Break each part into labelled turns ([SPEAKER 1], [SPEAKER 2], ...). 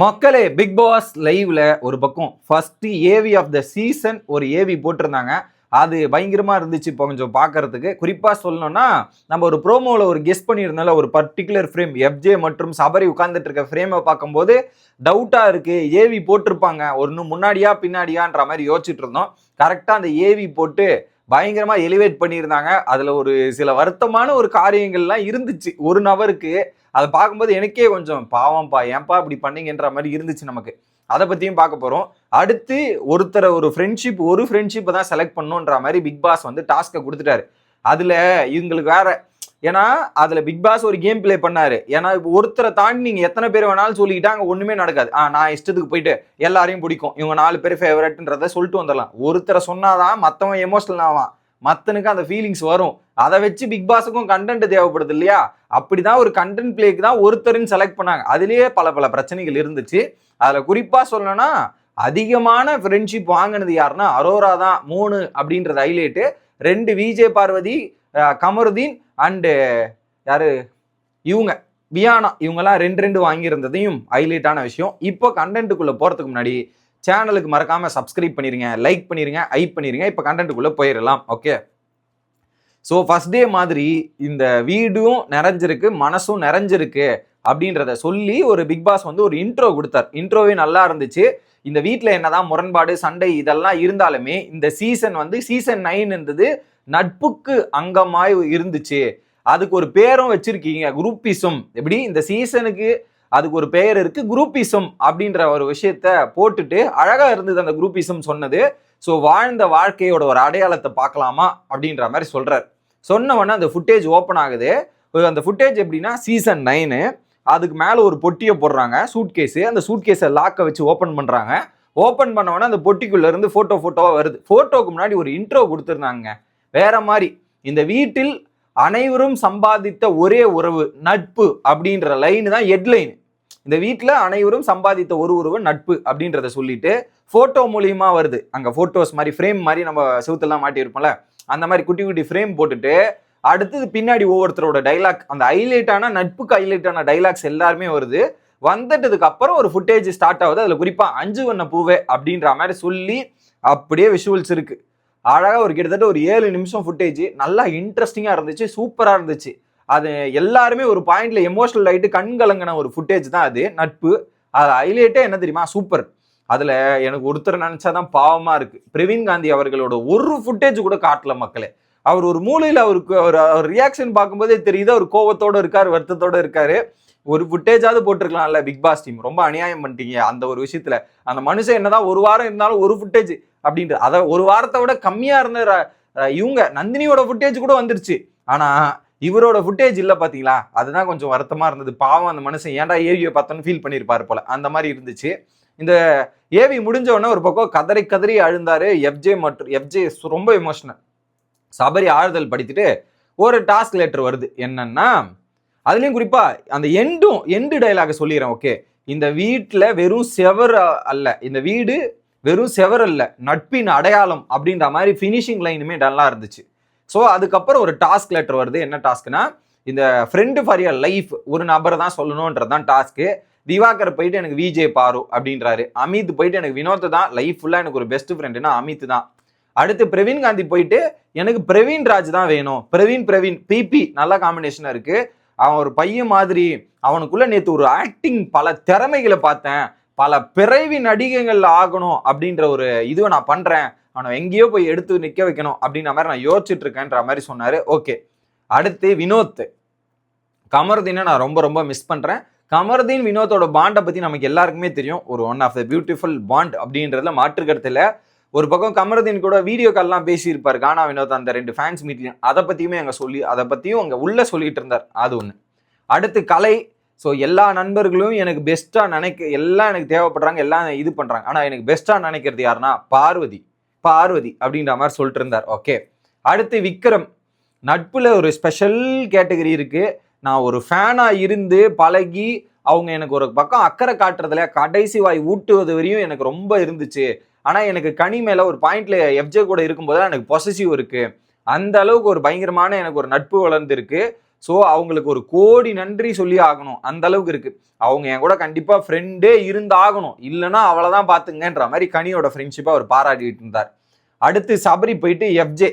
[SPEAKER 1] மக்களே big pass லைவ்ல ஒரு பக்கம் first AV of the season ஒரு ஏவி போட்டிருந்தாங்க. அது பயங்கரமாக இருந்துச்சு இப்போ கொஞ்சம் பார்க்கறதுக்கு. குறிப்பாக சொல்லணும்னா நம்ம ஒரு ப்ரோமோவில் ஒரு கெஸ் பண்ணியிருந்தால ஒரு பர்டிகுலர் ஃப்ரேம் எஃப்ஜே மற்றும் சபரி உட்கார்ந்துட்டு இருக்க ஃப்ரேமை பார்க்கும்போது டவுட்டாக இருக்குது ஏவி போட்டிருப்பாங்க. ஒன்று முன்னாடியா பின்னாடியான்ற மாதிரி யோசிச்சுட்டு இருந்தோம். கரெக்டாக அந்த ஏவி போட்டு பயங்கரமாக எலிவேட் பண்ணியிருந்தாங்க. அதில் ஒரு சில வருத்தமான ஒரு காரியங்கள்லாம் இருந்துச்சு. ஒரு நபருக்கு அதை பார்க்கும்போது எனக்கே கொஞ்சம் பாவம்ப்பா ஏன்பா இப்படி பண்ணீங்கன்ற மாதிரி இருந்துச்சு நமக்கு. அதை பற்றியும் பார்க்க போகிறோம் அடுத்து ஒருத்தரை ஒரு ஃப்ரெண்ட்ஷிப் ஒரு ஃப்ரெண்ட்ஷிப்பை தான் செலக்ட் பண்ணுன்ற மாதிரி பிக் பாஸ் வந்து டாஸ்க்கை கொடுத்துட்டாரு. அதில் இவங்களுக்கு வேற ஏன்னா அதில் பிக் பாஸ் ஒரு கேம் பிளே பண்ணாரு. ஏன்னா இப்போ ஒருத்தரை தாண்டி நீங்கள் எத்தனை பேர் வேணாலும் சொல்லிக்கிட்டா அங்கே ஒன்றுமே நடக்காது. ஆ நான் இஷ்டத்துக்கு போயிட்டு எல்லாரையும் பிடிக்கும். இவங்க நாலு பேர் ஃபேவரட்ன்றதை சொல்லிட்டு வந்துடலாம். ஒருத்தரை சொன்னாதான் மற்றவன் எமோஷனல் ஆவான். மத்தனுக்கு அந்த ஃபீலிங்ஸ் வரும். அதை வச்சு பிக் பாஸுக்கும் கண்டென்ட் தேவைப்படுது இல்லையா? அப்படிதான் ஒரு கண்டென்ட் பிளேக்கு தான் ஒருத்தருன்னு செலக்ட் பண்ணாங்க. அதுலேயே பல பல பிரச்சனைகள் இருந்துச்சு. அதில் குறிப்பாக சொல்லணும்னா அதிகமான ஃப்ரெண்ட்ஷிப் வாங்கினது யாருன்னா அரோரா தான் மூணு அப்படின்றது ஹைலைட்டு ரெண்டு விஜய் பார்வதி கமருதீன் அண்டு யாரு? இவங்க வியானா. இவங்கெல்லாம் ரெண்டு ரெண்டு வாங்கியிருந்ததையும் ஹைலைட்டான விஷயம். இப்போ கண்டென்ட்டுக்குள்ளே போகிறதுக்கு முன்னாடி சேனலுக்கு மறக்காமல் சப்ஸ்கிரைப் பண்ணிடுங்க லைக் பண்ணிடுங்க ஐப் பண்ணிடுங்க இப்போ கண்டென்ட்டுக்குள்ளே போயிடலாம் ஓகே ஸோ ஃபஸ்ட் டே மாதிரி இந்த வீடும் நிறைஞ்சிருக்கு மனசும் நிறைஞ்சிருக்கு அப்படின்றத சொல்லி ஒரு பிக் பாஸ் வந்து ஒரு இன்ட்ரோ கொடுத்தார். இன்ட்ரோவே நல்லா இருந்துச்சு. இந்த வீட்டில் என்னதான் முரண்பாடு சண்டை இதெல்லாம் இருந்தாலுமே இந்த சீசன் வந்து சீசன் நைன் இருந்தது நட்புக்கு அங்கமாய் இருந்துச்சு. அதுக்கு ஒரு பேரும் வச்சிருக்கீங்க குரூப்பிசம் எப்படி? இந்த சீசனுக்கு அதுக்கு ஒரு பெயர் இருக்கு குரூப்பிசம் அப்படின்ற ஒரு விஷயத்த போட்டுட்டு அழகா இருந்தது அந்த குரூப்பிசம் சொன்னது. ஸோ வாழ்ந்த வாழ்க்கையோட ஒரு அடையாளத்தை பார்க்கலாமா அப்படின்ற மாதிரி சொல்றார். சொன்ன உடனே அந்த ஃபுட்டேஜ் ஓப்பன் ஆகுது. அந்த ஃபுட்டேஜ் எப்படின்னா சீசன் நைனு அதுக்கு மேலே ஒரு பொட்டியை போடுறாங்க சூட் கேஸு அந்த சூட் கேஸை லாக்கை வச்சு ஓப்பன் பண்ணுறாங்க ஓப்பன் பண்ண உடனே அந்த பொட்டிக்குள்ளேருந்து ஃபோட்டோ ஃபோட்டோவாக வருது. ஃபோட்டோவுக்கு முன்னாடி ஒரு இன்ட்ரோ கொடுத்துருந்தாங்க. வேற மாதிரி. இந்த வீட்டில் அனைவரும் சம்பாதித்த ஒரே உறவு நட்பு அப்படின்ற லைன் தான் ஹெட்லைன் இந்த வீட்டில் அனைவரும் சம்பாதித்த ஒரு ஒருவன் நட்பு அப்படின்றத சொல்லிட்டு ஃபோட்டோ மூலியமா வருது. அங்கே ஃபோட்டோஸ் மாதிரி ஃப்ரேம் மாதிரி நம்ம செவுத்தெல்லாம் மாட்டியிருப்போம்ல அந்த மாதிரி குட்டி குட்டி ஃப்ரேம் போட்டுட்டு அடுத்தது பின்னாடி ஒவ்வொருத்தரோட டைலாக் அந்த ஹைலைட்டான நட்புக்கு ஹைலைட்டான டைலாக்ஸ் எல்லாருமே வருது. வந்துட்டதுக்கு அப்புறம் ஒரு ஃபுட்டேஜ் ஸ்டார்ட் ஆகுது. அதில் குறிப்பாக அஞ்சு வண்ண பூவே அப்படின்ற மாதிரி சொல்லி அப்படியே விஷுவல்ஸ் இருக்குது அழகாக ஒரு கிட்டத்தட்ட ஒரு ஏழு நிமிஷம் ஃபுட்டேஜ் நல்லா இன்ட்ரெஸ்டிங்காக இருந்துச்சு சூப்பராக இருந்துச்சு. அது எல்லாருமே ஒரு பாயிண்ட்ல எமோஷனல் ஆயிட்டு கண் கலங்கின ஒரு ஃபுட்டேஜ் தான் அது. நட்பு. அது ஹைலைட்டே என்ன தெரியுமா? சூப்பர் அதுல எனக்கு ஒருத்தர் நினைச்சாதான் பாவமா இருக்கு. பிரவீன் காந்தி அவர்களோட ஒரு ஃபுட்டேஜ் கூட காட்டல மக்களே. அவர் ஒரு மூலையில் அவருக்கு அவர் அவர் ரியாக்ஷன் பார்க்கும்போதே தெரியுது. அவர் கோவத்தோட இருக்காரு வருத்தத்தோட இருக்காரு. ஒரு ஃபுட்டேஜாவது போட்டிருக்கலாம்ல பிக் பாஸ் டீம் ரொம்ப அநியாயம் பண்ணிட்டீங்க அந்த ஒரு விஷயத்துல. அந்த மனுஷன் என்னதான் ஒரு வாரம் இருந்தாலும் ஒரு ஃபுட்டேஜ் அப்படின்ட்டு அதை ஒரு வாரத்தை விட கம்மியா இருந்த இவங்க நந்தினியோட ஃபுட்டேஜ் கூட வந்துருச்சு. ஆனா இவரோட ஃபுட்டேஜ் இல்லை பார்த்தீங்களா அதுதான் கொஞ்சம் வருத்தமாக இருந்தது. பாவம் அந்த மனுஷன் ஏன்டா ஏவியை பார்த்தோன்னு ஃபீல் பண்ணியிருப்பாரு போல. அந்த மாதிரி இருந்துச்சு. இந்த ஏவி முடிஞ்ச உடனே ஒரு பக்கம் கதறி கதறி அழுந்தாரு எஃப்ஜே மற்றும் எஃப்ஜே ரொம்ப எமோஷனல் சபரி ஆறுதல் படித்துட்டு ஒரு டாஸ்க் லெட்டர் வருது. என்னன்னா அதுலேயும் குறிப்பாக அந்த எண்டும் எண்டு டைலாக சொல்லிடுறேன் ஓகே இந்த வீட்டில் வெறும் செவர் அல்ல. இந்த வீடு வெறும் செவர் அல்ல. நட்பின் அடையாளம் அப்படின்ற மாதிரி ஃபினிஷிங் லைனுமே டல்லாக இருந்துச்சு. ஸோ அதுக்கப்புறம் ஒரு டாஸ்க் லெட்டர் வருது. என்ன டாஸ்க்னா இந்த ஃப்ரெண்டு ஃபார் யர் லைஃப் ஒரு நபரை தான் சொல்லணுன்றது தான் டாஸ்க்கு திவாகர் போயிட்டு எனக்கு விஜே பாரு அப்படின்றாரு. அமித் போயிட்டு எனக்கு வினோத் தான். லைஃப் ஃபுல்லாக எனக்கு ஒரு பெஸ்ட் ஃப்ரெண்டுனா அமித் தான். அடுத்து பிரவீன் காந்தி போயிட்டு எனக்கு பிரவீன் ராஜ் தான் வேணும். பிரவீன் பிரவீன் பிபி நல்ல காம்பினேஷனாக இருக்குது அவன் ஒரு பையன் மாதிரி. அவனுக்குள்ள நேற்று ஒரு ஆக்டிங் பல திறமைகளை பார்த்தேன். பல பிறவி நடிகைகள் ஆகணும் அப்படின்ற ஒரு இதுவை நான் பண்ணுறேன் அவனை எங்கேயோ போய் எடுத்து நிற்க வைக்கணும் அப்படின்ற மாதிரி நான் யோசிச்சுட்டு இருக்கேன்ற மாதிரி சொன்னார். ஓகே. அடுத்து வினோத் கமருதீனை நான் ரொம்ப ரொம்ப மிஸ் பண்ணுறேன் கமருதீன் வினோத்தோட பாண்டை பற்றி நமக்கு எல்லாருக்குமே தெரியும். ஒரு one of the beautiful bond அப்படின்றதுல மாற்று ஒரு பக்கம் கமருதீன் கூட வீடியோ கால்லாம் பேசியிருப்பார். கானா வினோத் அந்த ரெண்டு ஃபேன்ஸ் மீட்லையும் அதை பற்றியுமே அங்கே சொல்லி அதை பற்றியும் அங்கே உள்ளே சொல்லிட்டு இருந்தார். அது ஒன்று அடுத்து கலை. ஸோ எல்லா நண்பர்களும் எனக்கு பெஸ்ட்டாக நினைக்க எல்லாம் எனக்கு தேவைப்படுறாங்க எல்லாம் இது பண்ணுறாங்க ஆனால் எனக்கு பெஸ்ட்டாக நினைக்கிறது யாருன்னா பார்வதி. பார்வதி அப்படின்ற மாதிரி சொல்லிட்டு இருந்தார் ஓகே அடுத்து விக்ரம். நட்புல ஒரு ஸ்பெஷல் கேட்டகரி இருக்கு. நான் ஒரு ஃபேனாக இருந்து பழகி அவங்க எனக்கு ஒரு பக்கம் அக்கறை காட்டுறதுல கடைசி வாய் ஊட்டுவது வரையும் எனக்கு ரொம்ப இருந்துச்சு. ஆனால் எனக்கு கனி மேலே ஒரு பாயிண்ட்ல எஃப்ஜே கூட இருக்கும்போது எனக்கு பொசசிவ் இருக்கு. அந்த அளவுக்கு ஒரு பயங்கரமான எனக்கு ஒரு நட்பு வளர்ந்துருக்கு. ஸோ அவங்களுக்கு ஒரு கோடி நன்றி சொல்லி ஆகணும். அந்த அளவுக்கு இருக்கு. அவங்க என் கூட கண்டிப்பா ஃப்ரெண்டே இருந்தாகணும். இல்லைன்னா அவ்வளோதான் பார்த்துங்கன்ற மாதிரி கனியோட ஃப்ரெண்ட்ஷிப்பை அவர் பாராட்டிட்டு இருந்தார். அடுத்து சபரி போயிட்டு எஃப்ஜே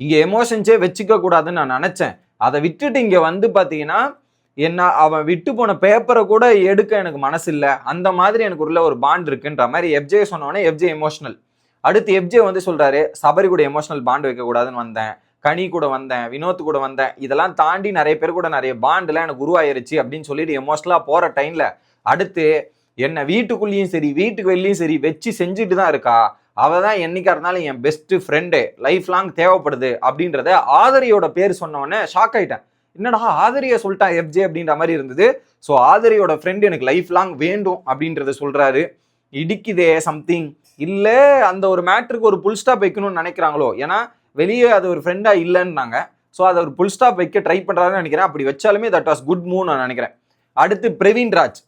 [SPEAKER 1] இங்கே எமோஷன்ஸே வச்சுக்க கூடாதுன்னு நான் நினச்சேன். அதை விட்டுட்டு இங்கே வந்து பார்த்தீங்கன்னா என்ன அவன் விட்டு போன பேப்பரை கூட எடுக்க எனக்கு மனசு இல்லை. அந்த மாதிரி எனக்கு உள்ள ஒரு பாண்ட் இருக்குன்ற மாதிரி எஃப்ஜே சொன்னோடனே எஃப்ஜே எமோஷனல் அடுத்து எஃப்ஜே வந்து சொல்கிறாரு சபரி கூட எமோஷனல் பாண்ட் வைக்கக்கூடாதுன்னு வந்தேன். கனி கூட வந்தேன் வினோத் கூட வந்தேன். இதெல்லாம் தாண்டி நிறைய பேர் கூட நிறைய பாண்ட்லாம் எனக்கு உருவாயிருச்சு அப்படின்னு சொல்லிட்டு எமோஷனலாக போகிற டைமில் அடுத்து என்னை வீட்டுக்குள்ளேயும் சரி வீட்டுக்கு வெளியும் சரி வச்சு செஞ்சுட்டு தான் இருக்கா. அவ தான் என்னைக்கா இருந்தாலும் என் பெஸ்ட் ஃப்ரெண்டு லைஃப் லாங் தேவைப்படுது அப்படின்றத ஆதரியோட பேர் சொன்ன ஷாக் ஆயிட்டேன். என்னடா ஆதரியை சொல்லிட்டான் எஃப்ஜே அப்படின்ற மாதிரி இருந்தது. ஸோ ஆதரியோட ஃப்ரெண்டு எனக்கு லைஃப் லாங் வேண்டும் அப்படின்றத சொல்கிறாரு இடிக்குதே சம்திங் இல்லை அந்த ஒரு மேட்ருக்கு ஒரு புல் ஸ்டாப் வைக்கணும்னு நினைக்கிறாங்களோ? ஏன்னா வெளியே அது ஒரு ஃப்ரெண்டாக இல்லைன்னாங்க. ஸோ அதை ஒரு புல் ஸ்டாப் வைக்க ட்ரை பண்ணுறாருன்னு நினைக்கிறேன். அப்படி வச்சாலுமே தட் வாஸ் குட் மூவ் நான் நினைக்கிறேன். அடுத்து பிரவீன் ராஜ்.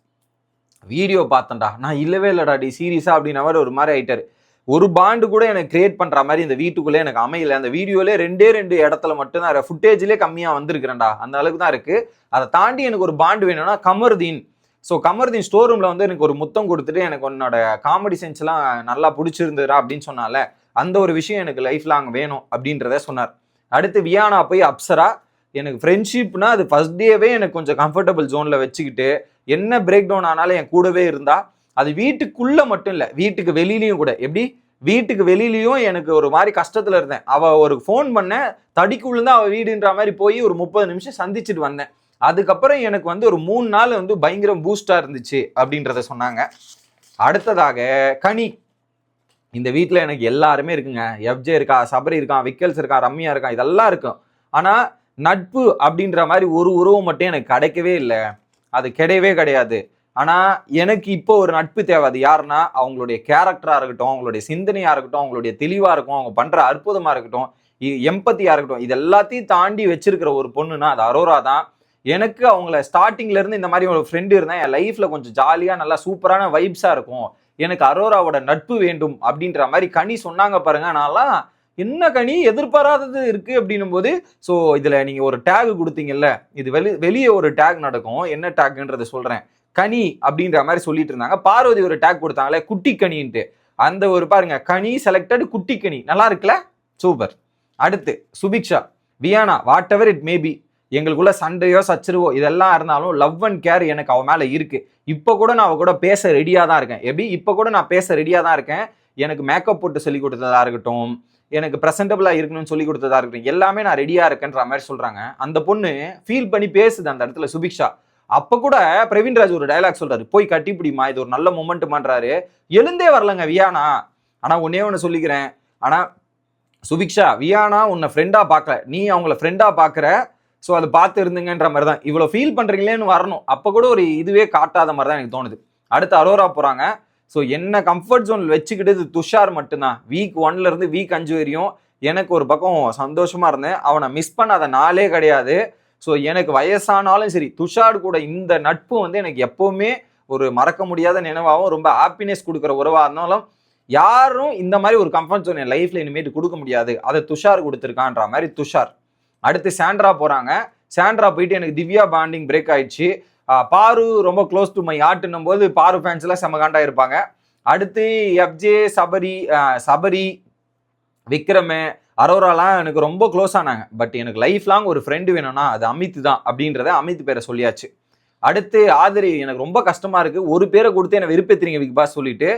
[SPEAKER 1] வீடியோ பார்த்தேன்டா. நான் இல்லவே இல்லைடா டி சீரியஸாக அப்படின்ன மாதிரி ஒரு மாதிரி ஆயிட்டாரு. ஒரு பாண்டு கூட எனக்கு கிரியேட் பண்ணுற மாதிரி இந்த வீட்டுக்குள்ளே எனக்கு அமையல. அந்த வீடியோலே ரெண்டே ரெண்டு இடத்துல மட்டும் தான் ஃபுட்டேஜ்லேயே கம்மியாக வந்திருக்கிறேன்டா. அந்த அளவுக்கு தான் இருக்குது அதை தாண்டி எனக்கு ஒரு பாண்டு வேணும்னா கமருதீன். ஸோ கமருதீன் ஸ்டோர் ரூமில் வந்து எனக்கு ஒரு முத்தம் கொடுத்துட்டு எனக்கு உன்னோட காமெடி சென்ஸ்லாம் நல்லா பிடிச்சிருந்துடா அப்படின்னு சொன்னால. அந்த ஒரு விஷயம் எனக்கு லைஃப் லாங் வேணும் அப்படின்றத சொன்னார். அடுத்து வியானா போய் அப்சரா எனக்கு ஃப்ரெண்ட்ஷிப்னா அது ஃபர்ஸ்ட் டேவே எனக்கு கொஞ்சம் கம்ஃபர்டபுள் ஜோனில் வச்சுக்கிட்டு என்ன பிரேக் டவுன் ஆனாலும் என் கூடவே இருந்தா அது வீட்டுக்குள்ள மட்டும் இல்லை வீட்டுக்கு வெளியிலையும் கூட. எப்படி? வீட்டுக்கு வெளியிலையும் எனக்கு ஒரு மாதிரி கஷ்டத்துல இருந்தேன். அவ ஒரு ஃபோன் பண்ணேன் தடிக்குள்ளே அவள் வீடுன்ற மாதிரி போய் ஒரு முப்பது நிமிஷம் சந்திச்சுட்டு வந்தேன். அதுக்கப்புறம் எனக்கு வந்து ஒரு மூணு நாள் வந்து பயங்கரம் பூஸ்டாக இருந்துச்சு அப்படின்றத சொன்னாங்க. அடுத்ததாக கனி. இந்த வீட்டில் எனக்கு எல்லாருமே இருக்குங்க. எஃப்ஜே இருக்கா சபரி இருக்கான் விக்கல்ஸ் இருக்கான் ரம்யா இருக்கான் இதெல்லாம் இருக்கும். ஆனால் நட்பு அப்படின்ற மாதிரி ஒரு உறவு மட்டும் எனக்கு கிடைக்கவே இல்லை. அது கிடையவே கிடையாது. ஆனால் எனக்கு இப்போ ஒரு நட்பு தேவை. அது யாருன்னா அவங்களுடைய கேரக்டராக இருக்கட்டும் அவங்களுடைய சிந்தனையாக இருக்கட்டும் அவங்களுடைய தெளிவாக இருக்கும் அவங்க பண்ணுற அற்புதமாக இருக்கட்டும் எம்பத்தியாக இருக்கட்டும் இது எல்லாத்தையும் தாண்டி வச்சிருக்கிற ஒரு பொண்ணுனா அது அரோரா தான். எனக்கு அவங்கள ஸ்டார்டிங்லேருந்து இந்த மாதிரி ஒரு ஃப்ரெண்டு இருந்தால் என் லைஃப்பில் கொஞ்சம் ஜாலியாக நல்லா சூப்பரான வைப்ஸாக இருக்கும். எனக்கு அரோராவோட நட்பு வேண்டும் அப்படின்ற மாதிரி கனி சொன்னாங்க பாருங்க. நான்லாம் என்ன கனி? எதிர்பாராதது இருக்கு. அப்படின்னும் போது ஸோ இதுல நீங்க ஒரு டேக் கொடுத்தீங்கல்ல இது வெளி வெளியே ஒரு டேக் நடக்கும். என்ன டேக்ன்றதை சொல்றேன். கனி அப்படின்ற மாதிரி சொல்லிட்டு இருந்தாங்க. பார்வதி ஒரு டேக் கொடுத்தாங்களே குட்டி கனின்ட்டு. அந்த ஒரு பாருங்க கனி செலக்டட் குட்டி கனி. நல்லா இருக்குல்ல? சூப்பர். அடுத்து Subiksha. Viana what ever it maybe எங்களுக்குள்ள சண்டையோ சச்சரவோ இதெல்லாம் இருந்தாலும் லவ் அண்ட் கேர் எனக்கு அவன் மேல இருக்கு. இப்போ கூட நான் அவ கூட பேச ரெடியா தான் இருக்கேன். எப்படி? இப்போ கூட நான் பேச ரெடியா தான் இருக்கேன். எனக்கு மேக்கப் போட்டு சொல்லி கொடுத்ததா இருக்கட்டும் எனக்கு ப்ரெசன்டபுளாக இருக்கணும்னு சொல்லி கொடுத்ததா இருக்கட்டும் எல்லாமே நான் ரெடியா இருக்கேன்ற மாதிரி சொல்றாங்க. அந்த பொண்ணு ஃபீல் பண்ணி பேசுது அந்த இடத்துல சுபிக்ஷா. அப்ப கூட பிரவீன்ராஜ் ஒரு டைலாக் சொல்றாரு. போய் கட்டி பிடிமா இது ஒரு நல்ல மொமெண்ட்டுமான்றாரு எழுந்தே வரலங்க வியானா. ஆனா ஒன்னே ஒன்று சொல்லிக்கிறேன். ஆனா சுபிக்ஷா வியானா உன்னை ஃப்ரெண்டா பார்க்கல. நீ அவங்கள ஃப்ரெண்டா பார்க்குற ஸோ அதை பார்த்து இருந்துங்கன்ற மாதிரி தான் இவ்வளோ ஃபீல் பண்ணுறீங்களேன்னு வரணும். அப்போ கூட ஒரு இதுவே காட்டாத மாதிரி தான் எனக்கு தோணுது. அடுத்து அரோரா போகிறாங்க ஸோ என்ன கம்ஃபர்ட் ஜோன் வச்சுக்கிட்டது துஷார் மட்டும்தான். வீக் ஒன்லேருந்து வீக் அஞ்சு வரையும் எனக்கு ஒரு பக்கம் சந்தோஷமாக இருந்தேன். அவனை மிஸ் பண்ணாத நாளே கிடையாது. ஸோ எனக்கு வயசானாலும் சரி துஷார் கூட இந்த நட்பு வந்து எனக்கு எப்போவுமே ஒரு மறக்க முடியாத நினைவாகவும் ரொம்ப ஹாப்பினஸ் கொடுக்குற உறவாக இருந்தாலும் யாரும் இந்த மாதிரி ஒரு கம்ஃபர்ட் ஜோன் என் லைஃப்ல இனிமேட்டு கொடுக்க முடியாது. அதை துஷார் கொடுத்துருக்கான்ற மாதிரி துஷார். அடுத்து சாண்ட்ரா போகிறாங்க சாண்ட்ரா போயிட்டு எனக்கு திவ்யா பாண்டிங் பிரேக் ஆயிடுச்சு. பாரு ரொம்ப க்ளோஸ் டு மை ஆட்டுன்னும் போது பாரு ஃபேன்ஸ் எல்லாம் செம காண்டா இருப்பாங்க. அடுத்து எஃப்ஜே சபரி சபரி விக்ரமு அரோராலாம் எனக்கு ரொம்ப க்ளோஸ் ஆனாங்க. பட் எனக்கு லைஃப் லாங் ஒரு ஃப்ரெண்டு வேணும்னா அது அமித் தான் அப்படின்றத அமித் பேரை சொல்லியாச்சு. அடுத்து ஆதரி எனக்கு ரொம்ப கஷ்டமாக இருக்குது ஒரு பேரை கொடுத்து என்னை விருப்பத்துறீங்க பிக் பாஸ் சொல்லிட்டு.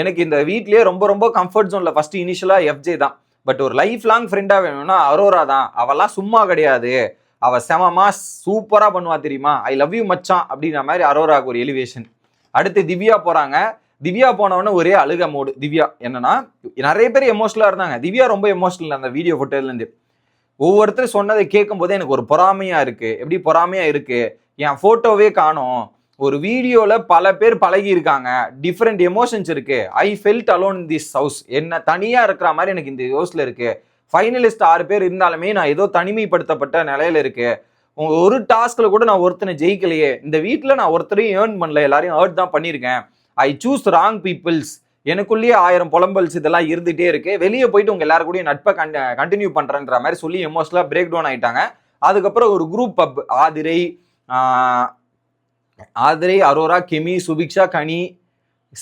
[SPEAKER 1] எனக்கு இந்த வீட்லேயே ரொம்ப ரொம்ப கம்ஃபர்ட் ஜோன்ல ஃபஸ்ட்டு இனிஷியலாக எஃப்ஜே தான். பட் ஒரு லைஃப் லாங் ஃப்ரெண்டாக வேணும்னா அரோரா தான். அவெல்லாம் சும்மா கிடையாது. அவள் செமமா சூப்பராக பண்ணுவா தெரியுமா? ஐ லவ் யூ மச்சான் அப்படின்ற மாதிரி அரோராக்கு ஒரு எலிவேஷன் அடுத்து திவ்யா போகிறாங்க திவ்யா போனவொடனே ஒரே அழுக மோடு. திவ்யா என்னன்னா நிறைய பேர் எமோஷனலா இருந்தாங்க. திவ்யா ரொம்ப எமோஷனல் அந்த வீடியோ போட்டோல ஒவ்வொருத்தரும் ஒவ்வொருத்தர் சொன்னதை கேட்கும் போதே எனக்கு ஒரு பொறாமையாக இருக்குது எப்படி பொறாமையாக இருக்குது என் ஃபோட்டோவே காணோம். ஒரு வீடியோவில் பல பேர் பழகி இருக்காங்க டிஃப்ரெண்ட் எமோஷன்ஸ் இருக்கு I felt alone this house என்ன தனியாக இருக்கிற மாதிரி எனக்கு இந்த ஹவுஸில் இருக்கு. ஃபைனலிஸ்ட் ஆறு பேர் இருந்தாலுமே நான் ஏதோ தனிமைப்படுத்தப்பட்ட நிலையில இருக்கு. ஒரு டாஸ்கில் கூட நான் ஒருத்தனை ஜெயிக்கலையே. இந்த வீட்டில் நான் ஒருத்தரையும் ஏர்ன் பண்ணல. எல்லாரையும் ஏர்ன் தான் பண்ணியிருக்கேன். ஐ சூஸ் ராங் பீப்புள்ஸ் எனக்குள்ளேயே ஆயிரம் புலம்பல்ஸ் இதெல்லாம் இருந்துகிட்டே இருக்கு. வெளியே போயிட்டு உங்க எல்லாரும் கூடயும் நட்பை கண்டினியூ பண்றேன்ற மாதிரி சொல்லி எமோஷனலாக பிரேக் டவுன் ஆயிட்டாங்க. அதுக்கப்புறம் ஒரு குரூப் பப் ஆதிரை ஆதிரை அரோரா கெமி சுபிக்ஷா கனி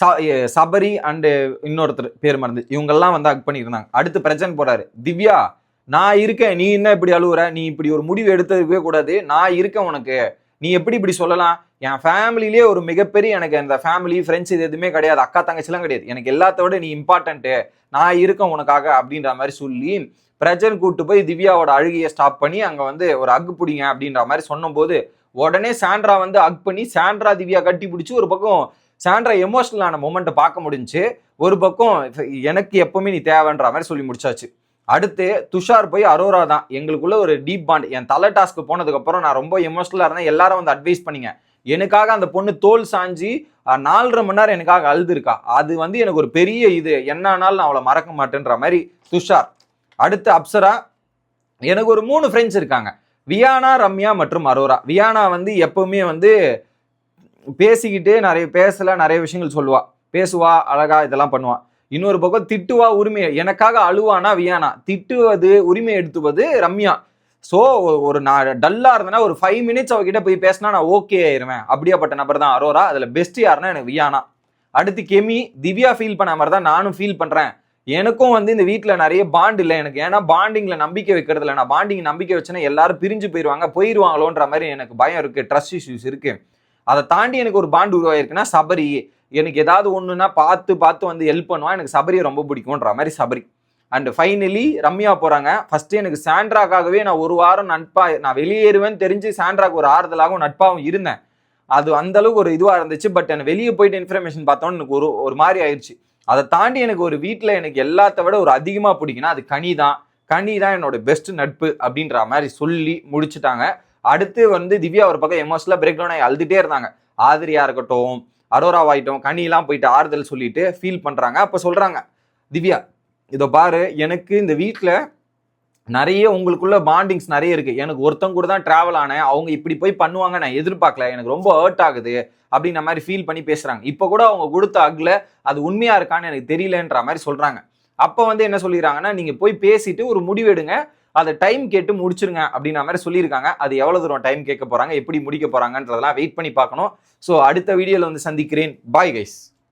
[SPEAKER 1] ச- சபரி அண்டு இன்னொருத்தர் பேர் மறந்து இவங்கெல்லாம் வந்து அக் பண்ணியிருந்தாங்க. அடுத்து பிரஜன் போறாரு. திவ்யா நான் இருக்கேன். நீ என்ன இப்படி அழுவுற? நீ இப்படி ஒரு முடிவு எடுத்துக்கவே கூடாது. நான் இருக்கேன் உனக்கு. நீ எப்படி இப்படி சொல்லலாம்? என் ஃபேமிலியிலே ஒரு மிகப்பெரிய எனக்கு அந்த ஃபேமிலி ஃப்ரெண்ட்ஸ் இது எதுவுமே கிடையாது. அக்கா தங்கச்சிலாம் கிடையாது. எனக்கு எல்லாத்த விட நீ இம்பார்ட்டன்ட்டு நான் இருக்கேன் உனக்காக அப்படின்ற மாதிரி சொல்லி பிரஜன் கூட்டு போய் திவ்யாவோட அழுகையை ஸ்டாப் பண்ணி அங்கே வந்து ஒரு அக்கு பிடிங்க அப்படின்ற மாதிரி சொன்னபோது உடனே சாண்ட்ரா வந்து அக் பண்ணி சாண்ட்ரா திவ்யா கட்டி பிடிச்சி ஒரு பக்கம் சாண்ட்ரா எமோஷனலான மூமெண்ட்டை பார்க்க முடிஞ்சு ஒரு பக்கம் எனக்கு எப்பவுமே நீ தேவைன்ற மாதிரி சொல்லி முடிச்சாச்சு. அடுத்து துஷார் போய் அரோரா தான். எங்களுக்குள்ள ஒரு டீப் பாண்ட் என் தலை டாஸ்க்கு போனதுக்கப்புறம் நான் ரொம்ப எமோஷனலாக இருந்தேன். எல்லாரும் வந்து அட்வைஸ் பண்ணிங்க. எனக்காக அந்த பொண்ணு தோல் சாஞ்சி நாலரை மணி நேரம் எனக்காக அழுதுருக்கா. அது வந்து எனக்கு ஒரு பெரிய இது. என்னானாலும் நான் அவளை மறக்க மாட்டேன்ற மாதிரி துஷார். அடுத்து அப்சரா. எனக்கு ஒரு மூணு ஃப்ரெண்ட்ஸ் இருக்காங்க. வியானா ரம்யா மற்றும் அரோரா. வியானா வந்து எப்பவுமே வந்து பேசிக்கிட்டு நிறைய பேசல நிறைய விஷயங்கள் சொல்லுவா. பேசுவா அழகா இதெல்லாம் பண்ணுவா. இன்னொரு பக்கம் திட்டுவா உரிமை எனக்காக அழுவானா வியானா? திட்டுவது உரிமை எடுத்துவது ரம்யா. ஸோ ஒரு நான் டல்லாக இருந்தேன்னா ஒரு ஃபைவ் மினிட்ஸ் அவகிட்ட போய் பேசினா நான் ஓகே ஆயிருவேன். அப்படியாப்பட்ட நபர் தான் அரோரா. அதில் பெஸ்ட் யாருன்னா எனக்கு வியானா. அடுத்து கெமி திவ்யா ஃபீல் பண்ண மாதிரி தான் நானும் ஃபீல் பண்ணுறேன் எனக்கும் வந்து இந்த வீட்டில் நிறைய பாண்ட் இல்லை எனக்கு. ஏன்னா பாண்டிங்கில் நம்பிக்கை வைக்கிறது இல்லை. நான் பாண்டிங் நம்பிக்கை வச்சேன்னா எல்லாரும் பிரிஞ்சு போயிடுவாங்க போயிடுவாங்களோன்ற மாதிரி எனக்கு பயம் இருக்குது ட்ரஸ்ட் இஷ்யூஸ் இருக்குது அதை தாண்டி எனக்கு ஒரு பாண்ட் உருவாயிருக்குன்னா சபரி. எனக்கு ஏதாவது ஒன்றுனா பார்த்து பார்த்து வந்து ஹெல்ப் பண்ணுவான் எனக்கு சபரியை ரொம்ப பிடிக்கும்ன்ற மாதிரி சபரி. அண்ட் ஃபைனலி ரம்யா போகிறாங்க ஃபஸ்ட்டு எனக்கு சாண்ட்ராக்காகவே நான் ஒரு வாரம் நட்பாக நான் வெளியேறுவேன்னு தெரிஞ்சு சாண்ட்ராக்கு ஒரு ஆறுதலாகவும் நட்பாகவும் இருந்தேன். அது அந்தளவுக்கு ஒரு இதுவாக இருந்துச்சு. பட் எனக்கு வெளியே போயிட்டு இன்ஃபர்மேஷன் பார்த்தோன்னு எனக்கு ஒரு ஒரு மாதிரி ஆயிடுச்சு அதை தாண்டி எனக்கு ஒரு வீட்டில் எனக்கு எல்லாத்த விட ஒரு அதிகமாக பிடிக்குன்னா அது கனி தான் கனி தான் என்னோட பெஸ்ட் நட்பு அப்படின்ற மாதிரி சொல்லி முடிச்சுட்டாங்க. அடுத்து வந்து திவ்யா ஒரு பக்கம் எமோஷனலாக பிரேக் டவுன் ஆகி அழுதுட்டே இருந்தாங்க. ஆதிரியா இருக்கட்டும் அரோராவாயிட்டும் கனியெல்லாம் போயிட்டு ஆறுதல் சொல்லிட்டு ஃபீல் பண்ணுறாங்க அப்போ சொல்கிறாங்க திவ்யா இதோ பாரு எனக்கு இந்த வீட்டில் நிறைய உங்களுக்குள்ள பாண்டிங்ஸ் நிறைய இருக்கு. எனக்கு ஒருத்தங்க கூட தான் டிராவல் ஆனேன். அவங்க இப்படி போய் பண்ணுவாங்க நான் எதிர்பார்க்கல. எனக்கு ரொம்ப ஹர்ட் ஆகுது அப்படின்ற மாதிரி ஃபீல் பண்ணி பேசுறாங்க. இப்போ கூட அவங்க கொடுத்த அக்ல அது உண்மையா இருக்கான்னு எனக்கு தெரியலன்ற மாதிரி சொல்றாங்க. அப்போ வந்து என்ன சொல்லிடுறாங்கன்னா நீங்க போய் பேசிட்டு ஒரு முடிவு எடுங்க. அதை டைம் கேட்டு முடிச்சிருங்க அப்படின்ற மாதிரி சொல்லியிருக்காங்க. அது எவ்வளவு தூரம் டைம் கேட்க போறாங்க எப்படி முடிக்க போறாங்கன்றதெல்லாம் வெயிட் பண்ணி பார்க்கணும். ஸோ அடுத்த வீடியோல வந்து சந்திக்கிறேன். Bye guys